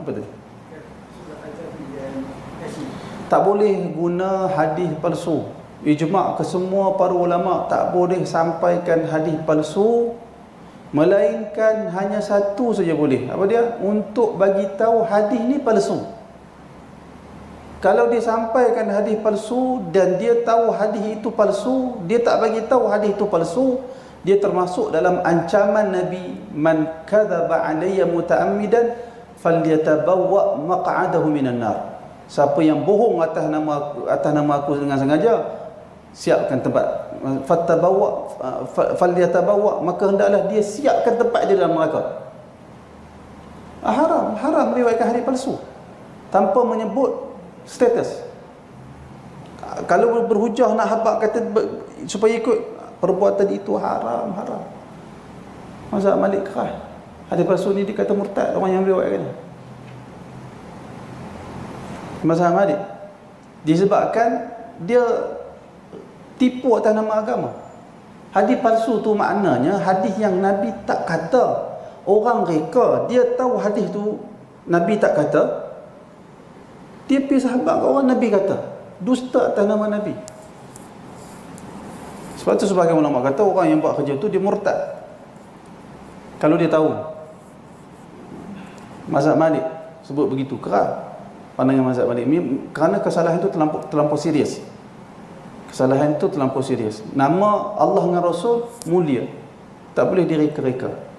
Apa tu? Tak boleh guna hadis palsu. Ijma' ke semua para ulama tak boleh sampaikan hadis palsu melainkan hanya satu saja boleh. Apa dia? Untuk bagi tahu hadis ni palsu. Kalau dia sampaikan hadis palsu dan dia tahu hadis itu palsu, dia tak bagi tahu hadis itu palsu, dia termasuk dalam ancaman Nabi man kadzaba alayya muta'ammidan falyatabawwa maq'adahu minan nar. Siapa yang bohong atas nama aku, atas nama aku dengan sengaja, siapkan tempat fattabawa falyatabawwa maka hendaklah dia siapkan tempat dia dalam neraka. Ah, haram, haram meriwayatkan hadis palsu tanpa menyebut status. Kalau berhujah nak habaq kata supaya ikut perbuatan itu haram, haram. Mazhab Malik keras. Hadis palsu ni dikata murtad orang yang meriwayatkan. Mazhab Malik disebabkan dia tipu atas nama agama. Hadis palsu tu maknanya hadis yang Nabi tak kata. Orang reka dia tahu hadis tu Nabi tak kata. Dia pergi sahabat kat orang Nabi kata. Dusta atas nama Nabi. Sebab tu sebagian ulama kata orang yang buat kerja tu dia murtad. Kalau dia tahu. Mazhab Malik sebut begitu keras pandangan mazhab Malik Ni kerana kesalahan itu terlampau terlampau serius. Kesalahan itu terlampau serius. Nama Allah dengan Rasul mulia. Tak boleh direka-reka.